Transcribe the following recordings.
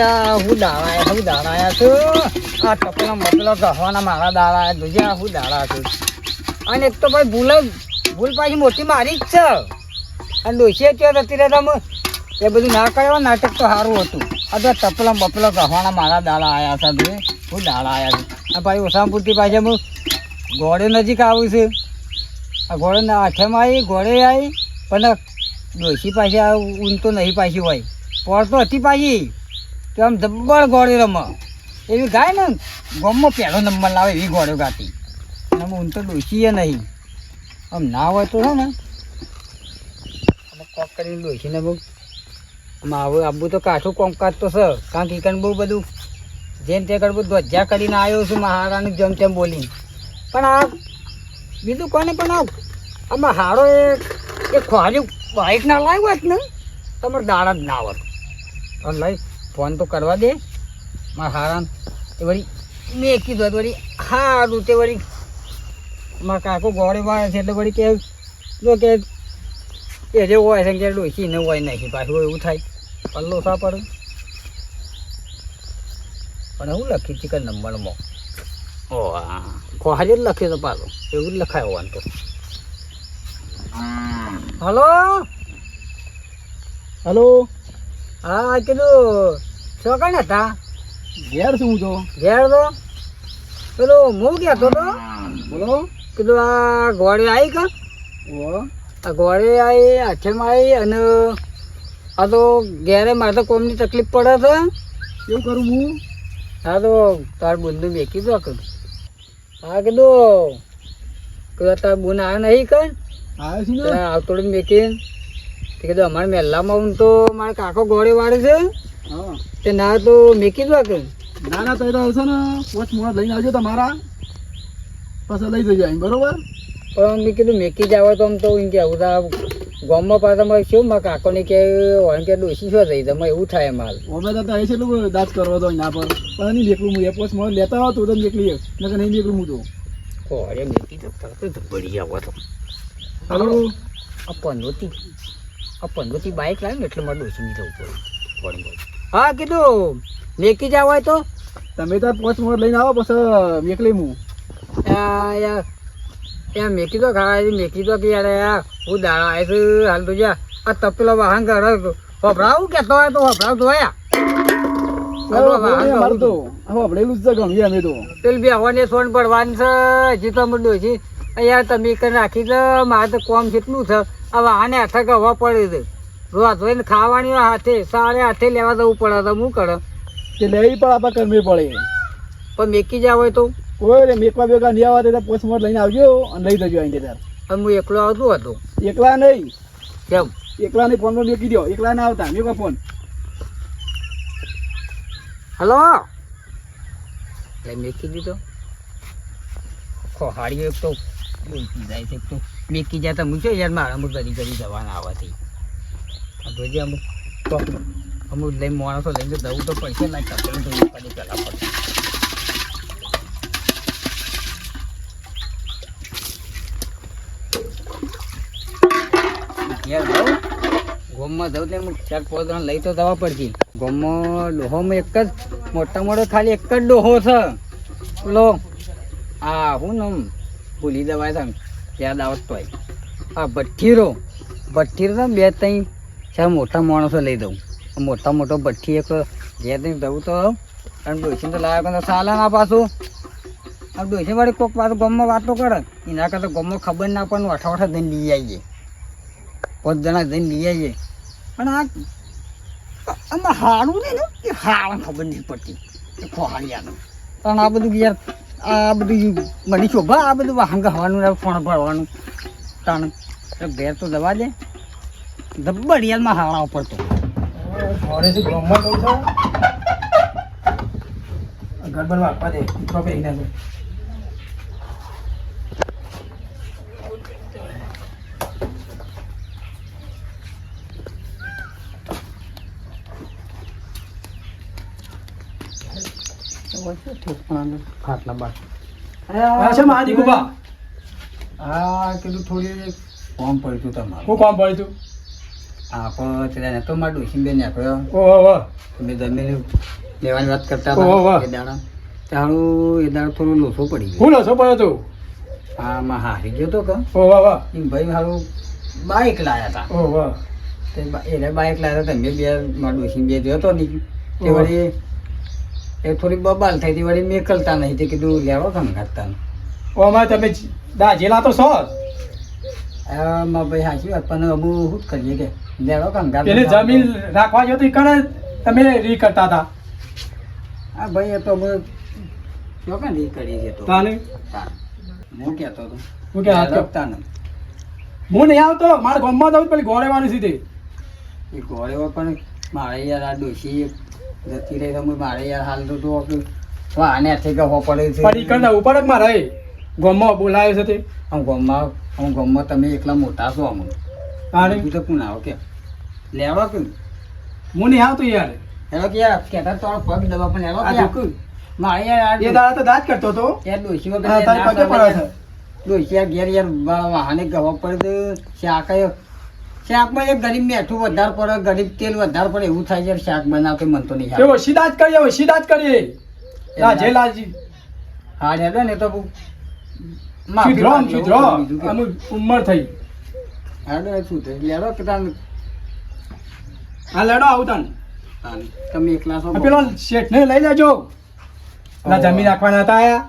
આ હું દાડા હું દાડા આયા છું. આ ટપલા મતલબ ગહવાના મારા દાડા આ હું દાડા છું. અને એક તો ભાઈ ભૂલ ભૂલ પાછી મોટી મારી જ છે. અને ડોસીએ ત્યાં જતી રહેતા એ બધું ના કર્યો, નાટક તો સારું હતું. આ તો ટપલા બપલા ગહવાના મારા દાડા આવ્યા હતા ભાઈ. હું દાડા આવ્યા છું. આ પાછી ઓસામપુરથી પાછા હું ઘોડે નજીક આવું છે. આ ઘોડે આઠેમાં આવી ઘોડે આવી પણ ડોસી પાછી ઊન તો નહીં પાછી હોય. પોર તો હતી પાછી. તો આમ જબ્બર ઘોડે રમે. એવી ગાય ને ગામમાં પહેલો નંબર લાવે એવી ઘોડો ગાતી. અને ઊન તો ડોસીએ નહીં. આમ ના હોય તો છે ને. કોક કરીને ડોસીને બહુ આમાં આવું આબુ તો કાઠું કોમકાજ તો છે. કારણ કે ઈકન બહુ બધું જેમ તે કરું બધું ધ્વજા કરીને આવ્યો છું મહારાણી જેમ તેમ બોલી પણ આ બીજું કોને પણ આ આમાં હારો એ એ ખોરી બાઇક ના લાવ્યો હોત ને તમારે દાડા જ ના આવત. લઈ ફોન તો કરવા દે. મારા હારાન એ વળી મેં કીધું હતું વળી હારું તે વળી મારા કાકો ગોળે વાળે છે એટલે વળી કે જો કે એ જે હોય છે કે ડોસી ને હોય નહીં પાછું એવું થાય. પલ્લો સા પડે પણ હું લખી ચિકન નંબરમાં. ઓ હા. ખોહારી જ લખ્યો તો પાછો. એવું જ લખાયો હોવાનું તો. હલો? હલો? હા કીધું. ચોકણ હતા ઘેર શું તો ઘેર તો પેલો હું કહેતો તો. બોલો. કીધું આ ઘોડે આવી કા? ઓ. આ ઘોડે આવી હાથેમાં આવી અને આ તો ઘેરે મારે તો કોમની તકલીફ પડે તો શું કરું હું? હા તો તાર બુંદુ મેકી દો કીધું. હા કીધું કીધું તાર બુન આ નહીં કર આવતોડી મેકીને. તે કીધું અમારે મહેલામાં હું તો મારા કાકો ઘોડે વાળે છે. હા. તે ના તો મેકી દો કે ના ના તો આવશે ને. પોચ મોડા લઈને આવજો તમારા. પછી લઈ જજો બરોબર? પણ મેં કીધું મેકી જ આવે તો આમ તો એમ કે આવું તો ગામમાં પાછા મારે શું મારા કાકોને કે હોય કે ડોસી શું થઈ તમે એવું થાય માલ. અમે તો અહીં છે એટલું દાંત કરવા તો ના પર પણ નહીં નીકળું હું. એ પોચ મોડા લેતા આવો તો તમે નીકળી નકર નહીં નીકળું હું તો. કોરે મેકી તો તરત જ પડી આવો તો હલો પંદોતી આ પંદોતી બાઇક લાવે ને એટલે મારે ડોસી જવું પડે પડે હા કીધું. મેકી જાવ હોય તો. તમે તો પોસ્ટ મોડા લઈને આવો પછી મેકલી હું આ યાર યાર મેકી તો ખાવા મેકી તો કે યાર યાર હું દાળ આવે છે હાલ તો જા. આ તપેલો વાહન કરે વપરાવું કેતો હોય તો વપરાવ તો યા મારું તો હવે ભણેલું જ છે ગમીએ અમે તો. પેલી બેહવાની સોન પડવાની છે હજી તો અમે ડોસી યાર તમે કઈ રાખી દો મારે તો કોમ કેટલું છે. આ વાહને હાથે ગવા પડે છે. રોજ ધોઈને ખાવાની હોય હાથે સારે હાથે લેવા જવું પડે તો હું કરે? કે લેવી પણ આપણે કરવી પડે. પણ મેકી જાવ હોય તો? કોઈ રે મેકવા બેગા નહીં આવવા તો પોસ્ટમોર્ટ લઈને આવજો અને લઈ જજો અહીં ત્યારે અને હું એકલો આવતું હતો. એકલા નહીં. કેમ? એકલા નહીં ફોન મેકી દો એકલા ના આવતા. મેકો ફોન. હલો? મેકી દીધો. ખોહાડી એક તો તો મેકી જાય તો મૂક્યો યાર મારા ઘડી ઘડી જવાના આવવાથી અમુક તો અમુક લઈ માણસો લઈને તો પૈસા ના ચપલ તો ગોમમાં જવું ને ચાર પાંચ જણા લઈ તો જવા પડતી ગોમમાં ડોહોમાં એક જ, મોટા મોટો ખાલી એક જ ડોહો છે. લો, આ હું નામ? ભૂલી દવાય છે યાદ આવત તો આ ભઠ્ઠીરો ભઠ્ઠીરો તો બે ત્રણ ચાર મોટા માણસો લઈ દઉં. મોટા મોટો ભઠ્ઠી એક જે ત્યાં દઉં તો અને ડોસીને તો લાવ્યા તો સાલા ના પાછું. આ ડોસી વાળી કોઈક પાછું ગમમાં વાતો કરે. એના કરતાં ગમમાં ખબર ના પણ અઠા અઠા દઈને લઈ આવીએ. પાંચ જણા દઈને લઈ આવીએ. પણ આ આમાં હારું નહીં ને? એ હારા ખબર નહીં પડતી. ખોહાળિયાનું. પણ આ બધું યાર આ બધું મને શોભા, આ બધું વાહન ગવાનું ફોણ ભરવાનું. તાણ ઘેર તો દવા દે. જબ્બર હાળા પડતો ગડબડ આપવા દે. ના ખાટલા બાદ છે મહાજી કુબા. હા કીધું થોડી કોમ પડ્યું તમારું. હું કોમ પડ્યું તું? આપણો ત્યાં નતો માર ડોશી બેન નાખ્યો ઓહો ઓહો અમે જમીન લેવાની વાત કરતા ઓહો, હતા. એ દાડા. તારું એ દાડો થોડો લોસો પડી ગયો. ફૂલ હસો પડ્યો હા માં હારી ગયો તો કે? ઓહો વાહ એમ ભાઈ મારું બાઇક લાયા હતા ઓહો વાહ તે બા- એને બાઇક લાયા હતા તમે બે મારા ડોશી બે જોયો તો નહીં. તે વળી એ થોડી બબાલ થઈ હતી વળી મેકલતા નહીં તે કીધું લેવો ખાતા ઓમાં તમે દાજેલા તો છો જ. ભાઈ સાચી વાત પણ અબુ શું કરીએ કે લેવો ખંગાત પેલી જમીન રાખવા જો તો ઈ કણે તમે રી કરતા હતા? હા ભાઈ એ તો અમે ચોકન રી કરી છે તો? તાને? હું કહેતો હતો હું કે રાખતા નહીં. હું નહીં આવતો મારા ગામમાં જવું પેલી ગોળે વાળી સીધી. એ ઘોડે પણ મારે યાર આ ડોશી જતી રહી તો મારે યાર હાલ તો તો પડે છે. ઉપર જ મારે? ગામમાં બોલાયો છે તે. આમ ગામમાં ગામમાં તમે એકલા મોટા છો આમ. તાને બીજું તો કોણ આવો કે? લેવા કે? હું નહીં આવતો યાર. હેલો કે યાર? કેતા તો પગ દબા પણ લેવા કે મારે યાર એ દાડા તો દાંત કરતો તો યાર ડોશી વગર તારી પગે પડે. છે. ડોશી યાર ઘેર યાર વાહને ગવા પડે તો શાક ય- શાકમાં એક ગરીબ મેઠું વધારે પડે ગરીબ તેલ વધારે પડે એવું થાય છે શાક બનાવતો મન તો નહીં એવો સીધા જ કરીએ સીધા જ કરીએ. દાજે લાજી હા હેડો ને તો સુધરો સુધરો અમુક ઉંમર થઈ. હેડો શું થયું? લેડો કે તાન? હા લેડો આવું તાન. તમે એકલા છો પેલો શેઠ ને લઈ લેજો. ના જમીન રાખવાના હતા આયા.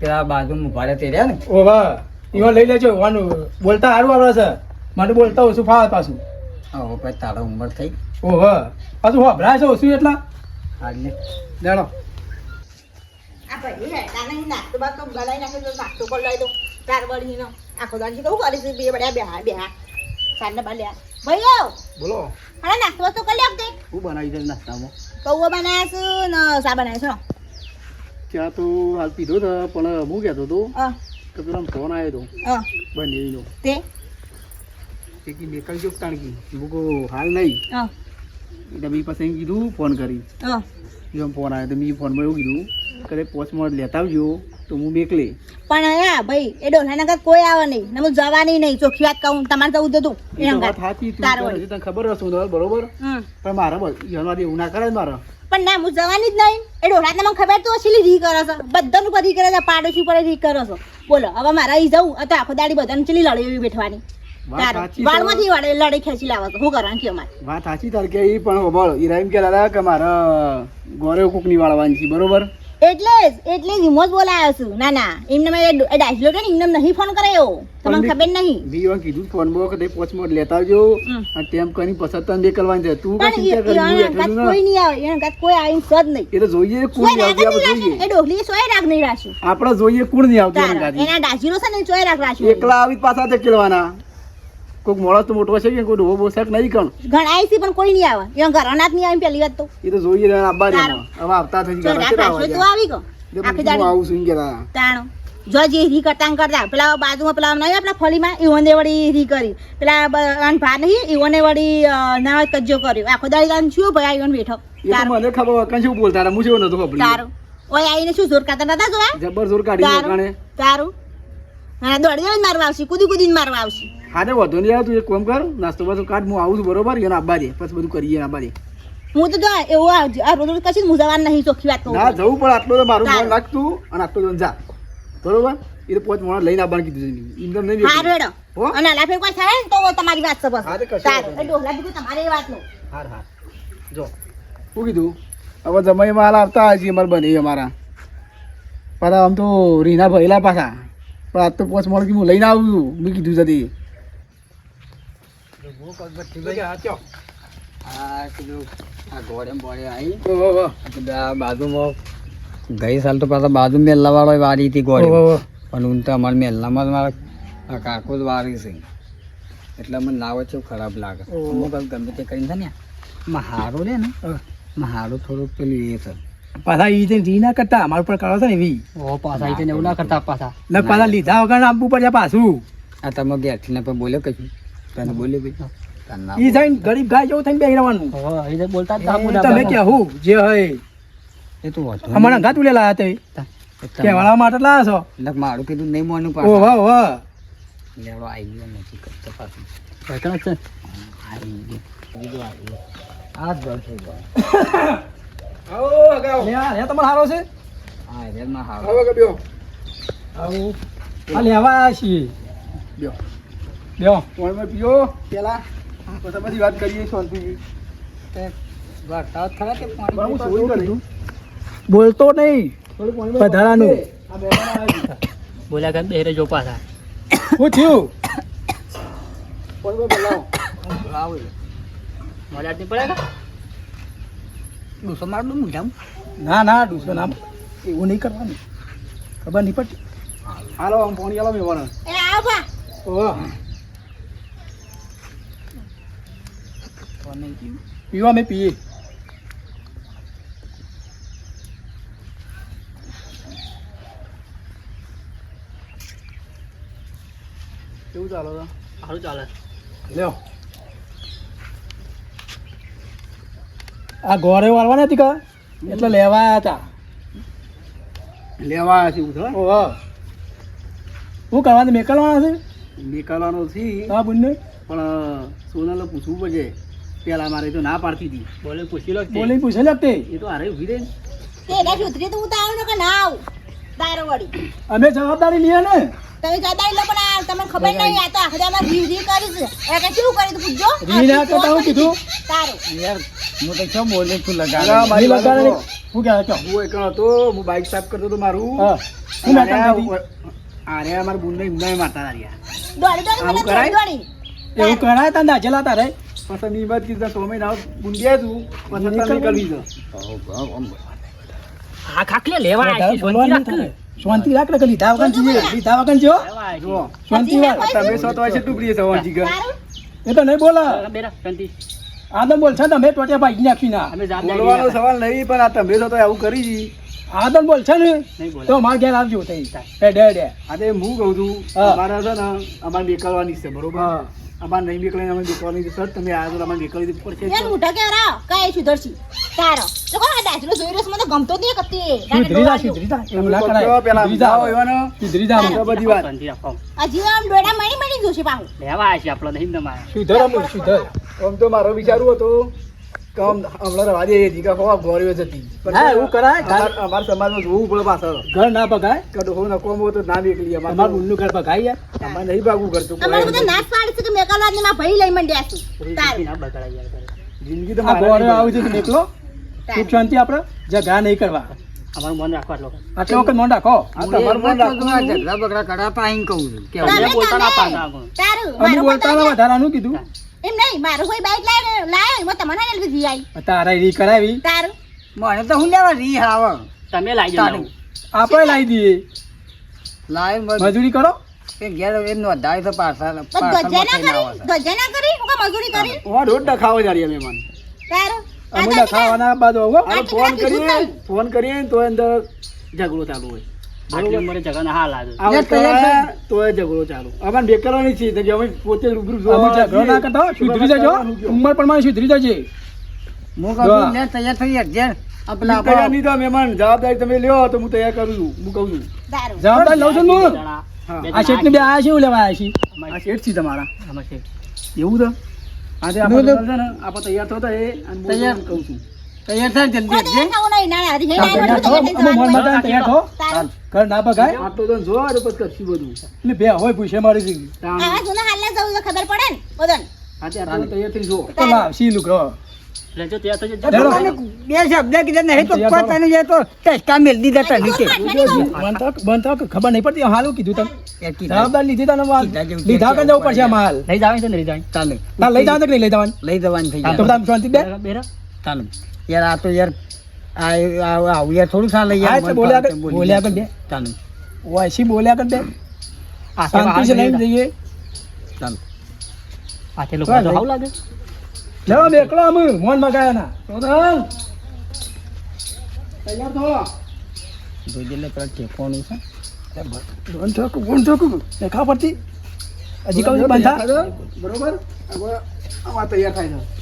પેલા બાજુ ઊભા રહ્યા તે રહ્યા ને? ઓવા ઈવન લઈ લેજો વાનું બોલતા સારું આવડે છે. મને બોલતા ઓછું ફાવે પાછું? આવો ભાઈ તારો ઉંમર થઈ ઓહ પાછું હોભરાય છે ઓછું એટલા? આજને લેડો આ ભાઈ હે તાને ઈ નાસ્તો તો નાસ્તો કરી દઉં બોલો. હા બનાવી દે નાસ્તામાં. કૌવા બનાવ્યા છે ને સા બનાવ્યા ત્યાં તો હાલ પીધો હતો પણ હું કહેતો હતો છે કે પેલા ફોન આવ્યો હતો અ બંનેનો તે? કે કી નીકળી જો તાણકી હું કહું હાલ નહીં. એટલે મેં પછી કીધું ફોન કરી. એમ ફોન આવ્યો તો મેં ફોનમાં એવું કીધું કે મોડ લેતા આવજો તો હું બેકલે પણ હા ભાઈ એ ડોલા નગર કોઈ આવે નહીં. ને હું જવાની નહીં. ચોખ્ખી વાત કહું તમારે જવું તો તું. કરે તને ખબર હશે હું બરોબર. પણ મારે બસ એવું ના કરે મારે. પણ ના હું જવાની જ નહીં. એ ડોલાને મને ખબર તો ઓછી રી કરો છો. બધાનું રી કરે છે પાડોશી પર રી કરો છો. બોલો હવે મારા અહીં જવું. આ તો આખો દાડી બધાને ચલી લડે એવી બેઠવાની. વાળમાંથી વાળે લડે ખેંચી લાવે છે કરવાનું કયો મારે. વાત સાચી તારે કે ઈ પણ બોલ ઈરા એમ કહેતા કે મારે ગોરે કોક વાળવાની છે બરોબર? એટલે જ એટલે જ હું જ બોલાયો છું. ના ના એમને મેં ડાયસલો ને એમને નહીં ફોન કર્યો. તમને ખબર નહીં. મેં એવું કીધું ફોનમાં કે તે પોસ્ટમાં લેતા આવજો. અને તેમ કરીને પછી તને બે કરવાની છે. તું કાંઈ ચિંતા કરી એ-. કોઈ નહીં આવે એના કોઈ આવીને સદ નહીં. તો જોઈએ કોણ આવતું આપણે. એ સોય રાગ નહીં રાખ્યું આપણે જોઈએ કોણ નહીં આવતું. એના છે ને સોય રાખ. રાખ્યું એકલા આવી પાછા કોઈક મોળા તો મોટો છે કે કોઈ ડોબો બોસાક નહીં કણ? ઘણા છે પણ કોઈ નહીં આવે. એ ઘરના જ નહીં આવે પેલી વાત તો. એ તો જોઈએ રહ્યા આબા ને હવે આવતા થઈ ગયા છે તો આવી ગયો. આખી દાડી આવું સુઈ ગયા તાણો. જો જે રી કરતા કરતા પેલા બાજુમાં પેલા નહીં આપણા ફળીમાં ઈવોને વળી રી કરી. પેલા બ- ભા નહીં ઈવોને વળી અ, કજ્જો કર્યો. આખો દાડી દાન છું ભાઈ આવીને બેઠો. મને ખબર હોય, શું બોલતા હતા, હું નતો ખબર. તારું. ઓય આવીને શું જોર કાતા નતા જોયા? જબર જોર કાઢી તારું. તારું. હા દોડી દોડી મારવા આવશે કુદી કૂદીને મારવા આવશે. હારે વાંધો નહીં તું એક કામ કર નાસ્તો બાસ્તો કાઢ હું આવું છું બરોબર એને આબા દે પછી બધું કરીએ આબા દે હું તો જો એવું આ- રોજ રોજ કશી મુજાવાન નહીં ચોખ્ખી વાત ના જવું પણ આટલો તો મારું મન લાગતું અને આટલો તો જા. બરોબર? એ તો પોચ મોણા લઈને આવવાનું કીધું છે એમ નહીં બેઠું. અને લાફે કોઈ થાય? ને તો તમારી વાત છે બસ હા, તો કશું ડોહલા બીજું તમારી વાત નો હાર હાર. જો. શું કીધું? હવે જમાઈ માલ આવતા હજી અમારે બને અમારા. પાછા આમ તો રીના ભરેલા પાછા. પણ આજ તો પોચ મોણ હું લઈને આવું છું. મેં કીધું જતી આ કીધું આ ઘોડે બોડે આવી ઓહો, ઓહો. આ બાજુમાં ગઈ સાલ તો પાછા બાજુ મેલ્લા વાળો વારી હતી ઘોડે. પણ હું તો અમારા મેલ્લામાં જ મારા કાકો જ વારી છે. એટલે મને લાવે છે ખરાબ લાગે. અમુક ગમે તે કરીને ને મહારો રે ને હા. મહારો થોડુંક પેલું એ છે. પાછા ઈ રીતે રી ના કરતા અમારા ઉપર કરો છે ને એવી ઓ પાછા એવું ના કરતા પાછા. પાછા લીધા વગર આપવું પડે પાછું. આ તમે ગેરથી ને બોલ્યો કશું? તને બોલી ભાઈ ઈ ગરીબ ગાય જેવું થઈને બેહી રહેવાનું. બોલતા તમે કેવું જે હોય. એ તો વાંધો અમારા ઘાત ઉલેલા હતા કે વાળા માટે લાયા છો. એટલે મારું કીધું નહીં મોનું ઓહો વાહ ઓહો લેવડો આવી ગયો નથી કરતો પાછું. આવી ગયું. બીજું આવી ગયું. આ જ ગળ થઈ ગયો આવો અગાઉ. લે આ તમાર હારો છે? હા રેલમાં હારો. આવો કે આવો. આ લેવા આવ્યા છીએ. બ્યો લ્યો. પોણીમાં પીઓ પેલા પછી બધી વાત કરીએ શાંતિથી. વરસાદ ખરા કે પાણી બોલતો નહીં. વધારાનું. બોલ્યા કર બેરે જો પાછા. શું થયું? આવે મજા નહીં પડે ડૂસો માર ના ના ડૂસો ના એવું નહીં કરવાનું. ખબર નહીં પડતી. હાલો આમ પાણી આલો મહેમાન એ આવ બા. ઓહો. કોને કીધું? પીવા અમે પીએ કેવું ચાલો તો સારું ચાલે લ્યો આ ગોરે વાળવા નથી કા એટલે લેવા આવ્યા હતા લેવા આવ્યા છે એવું છે ઓહો શું કરવાનું મેકલવાના છે નીકળવાનો છે હા બંને પણ સોનલને પૂછવું પડશે પેલા મારે તો ના પાડતી હતી. બોલે પૂછી લો બોલે પૂછે લગતે એ તો હારે ઊભી રહી. તે એટલે સુધરી તો હું તો આવું કે ના આવું. દારો વળી. અમે જવાબદારી લઈએ ને. તમે જવાબદારી લો પણ તમને ખબર નહીં આ તો આખરે અમારે રીવ રીવ કરી છે. એ કે શું કરી તું પૂછજો. ના કરતા હું કીધું? તારું યાર હું તો કેમ બોલે તું અલા, લગાડ મારી લગાડે સાંભળો. શું કહેવાય હું એકલો હતો હું બાઇક સાફ કરતો તો મારું. હું. ના હતી? આરે અમાર બુનને ઊંધાઈ માતા હતા રહ્યા. દોડી દોડી મને દોડી એવું કરાય તા નાચેલા તારે પછી મેં હિંમત કીધું સો મહિના બુન ગયા પછી તને નીકળવી છે હા ખાખલે લેવા આવી બોલવાનું નહીં શાંતિ રાખ. ને લીધા વગર જીવે લીધા વગર જીવો શાંતિ રાખ. મેં તમે સો તો હશે ટુકડી છે વાંચી ગયો એ તો નહીં બોલા. બેરા શાંતિ. આદમ બોલ છે તમે ટોટિયા ભાઈ નાખી ના. બોલવાનો સવાલ નહીં પણ આ તમે તો આવું કરી આદમ બોલ છે ને? તો મારા ઘેર આવજો તઈ. ડે ડે. આ હું કહું છું. અમારે છે ને અમારે બેકરવાની છે બરોબર? હા. અમારે નહીં નીકળે અમે બેકવાની છે સર તમે તો અમારે બેકરવી પડશે. યાર મોટા કે રાવ કઈ સુધરશી. તારો. તો કોણ આ દાખલો જોઈ રહ્યો છે? મને ગમતો જ નહીં કત્તી સુધરી જા સુધરી જા. એમ ના કરાય પેલા સુધરી જા. સમજાવો એવાનો. સુધરી જા. આ બધી વાત. હજી આમ ડોડા મણી મણી જોશે પાહુ લેવા આશી છે આપણો નહીં તમારે. સુધર અમુલ સુધર. આમ તો મારો વિચારું હતું. કે હમણાં રવા દે દીકા ખવા ગોળીઓ જતી. હા, એવું કરાય. અમાર- સમાજમાં જોવું પડે પાછળ ઘર ના પગાય કે ડોહો નકોમ હોય તો ના નીકળી તમારું અમારે ઉલ્લુ ઘર પગાય યાર. અમારે નહીં ભાગવું કરતું અમારે કોઈ. બધા નાશ છે કે મેકલવાદ ને મારા ભાઈ લઈ મંડ્યા છું. તારું. ના બગાડાય યાર જિંદગી તો મારે ગોરે નહીં આવું છે તો નીકળો સુખ શાંતિ આપણે જગા નહીં કરવા. અમારું મન રાખવા લોકો આટલે વખત મોં રાખો. તમારું મન રાખવું. ઝઘડા બગડા કરાતા આઈને કહું છું. કે બોલતા ના તમે. તારું બોલતા વધારાનું કીધું. એમ નહીં મારું કોઈ બાઈક લાય લાય એમાં તમારે ના લઈ આવી તારે રી કરાવી? તારું? મને તો હું લેવા રી હાવ. તમે લાવી દો. આપણે લાવી દઈએ લાઈન મજૂરી કરો? કે ઘેર એ નોંધાય તો પાછા ગજે ના કરી? ગજે ના કરી? હું મજૂરી કરી? ઓવા રોજ ડખાવો જારી અમે મન. તારું? અમે તો ખાવાના બાજુ આવો. ફોન કરીએ. ફોન કરીએ તો અંદર ઝઘડો ચાલુ હોય. આટલી ઉંમરે જગાના હાલ આજે આ લે, વખતે તૈયાર તો એ ઝઘડો ચાલુ. અમારે બેકરવાની છે તો અમે પોતે રૂબરૂ જોવા ઝઘડો ના કરતા સુધરી જજો. ઉંમર પ્રમાણે સુધરી જજે. હું કહું લે તૈયાર થઈ યાર ઘેર. તૈયાર નહીં તો મહેમાન? જવાબદારી તમે લ્યો તો હું તૈયાર કરું છું. હું કહું છું. તારું લઉં છું હું. બે બે આયા છે એવું લેવા આવ્યા છીએ. આ શેઠ છે તમારા. એવું છે આજે આપણે તો- છે ને આપણે તૈયાર થતા એ તૈયાર. કહું છું. તૈયાર થાય જલ્દી ના તો તો પછી કરશું બધું. બે હોય પૂછે મારી જવું તો ખબર પડે ને બધાને? આજે આટલો તૈયાર થઈ જો તો લાવશી લુગડો રહેજો ત્યાં થજો. તો તમને બે શબ્દ કીધા નહીં તો તૈયાર જાય તો ટચકા મેલ દીધા તને નીચે. બંધ થાક ખબર નહીં પડતી હાલું કીધું તમે જવાબદાર લીધી તને વાત લીધા કે કે જવું પડશે માલ. લઈ જાવ લઈ જાવ ચાલે ના લઈ જવાનું તો લઈ જવાનું? લઈ જવાનું થઈ જાય. બધા શાંતિ બે બેરા. ચાલે યાર આ તો યાર આ આવું યાર થોડું ચાલે યાર બોલ્યા કર બોલ્યા કર. બે. ચાલે. ઓયસી બોલ્યા કર બે. શાંતિ છે લઈને જઈએ. ચાલે. આ લોકો તો હાવ લાગે. લેવા બેકલો અમે મોન મગાયા ના તો તૈયાર થો. જોજે લે પેલા ટેકોનું છે. બંધ થાક બંધ થાક દેખા પડતી. હજી કઉ બંધા બરોબર? હવે તૈયાર થાય છે.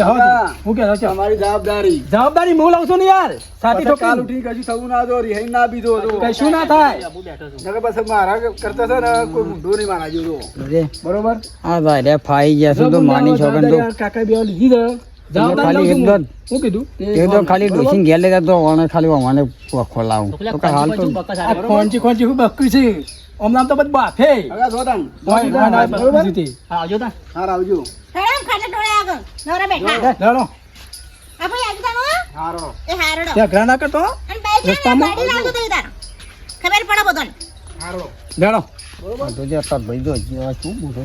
હો હા. હું કે તમારી જવાબદારી. જવાબદારી હું છું ને યાર. સાથી તો કાલ ઉઠી કશું થવું ના દો રિહાઈ ના બીજો તો કશું ના થાય? હું બેઠો છું નકર પછી મારા કરતા છે ને કોઈ ઊંધો નહીં મારા જેવો. રે બરોબર? આ ભાઈ રે ફાઈ ગયા છે તો માની છોકન તો? કાકા બે લીધી જવાબદારી ખાલી લઉં છું એક હું. હું કીધું? એ તો ખાલી ડોસીને ઘેર લેતા તો ખાલી ઓને ખોલાવું. તો હાલ તો ખોંચી ખોંચી હું બક્કું છે. આમ તો બધું બાફે હવે જો તાન. બરોબર? હા આવજો તા હાર આવજો હેડમ ખાટે ટોળે આગળ. નવરા બેઠા. લેડો. આ ભાઈ આજુ તાનો હારો. એ હારડો. ત્યાં ઘણા કરતો અને બાઈક લઈને ગાડી લાવજો તો તાર. ખબર પડે બધાને. હારો. લેડો આ તો જે ભાઈ જો શું બોલો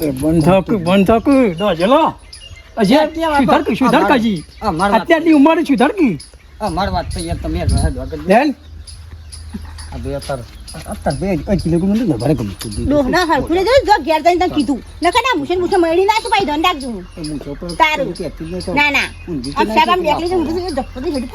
એ બંધક બંધક. દોજેલો હજી સુધર કી સુધર કાજી અત્યારની ઉંમરે સુધર કી મારી વાત તો યાર તમે દો આગળ. આ બે અત્યારે અત્યારે બે અઢી કિલોમીટર મને ઘરે ગમે. ડોહ ના ના મુશન મુશે મળી હું તારું. ના ના અક્ષરામ દેખલી તો હેડી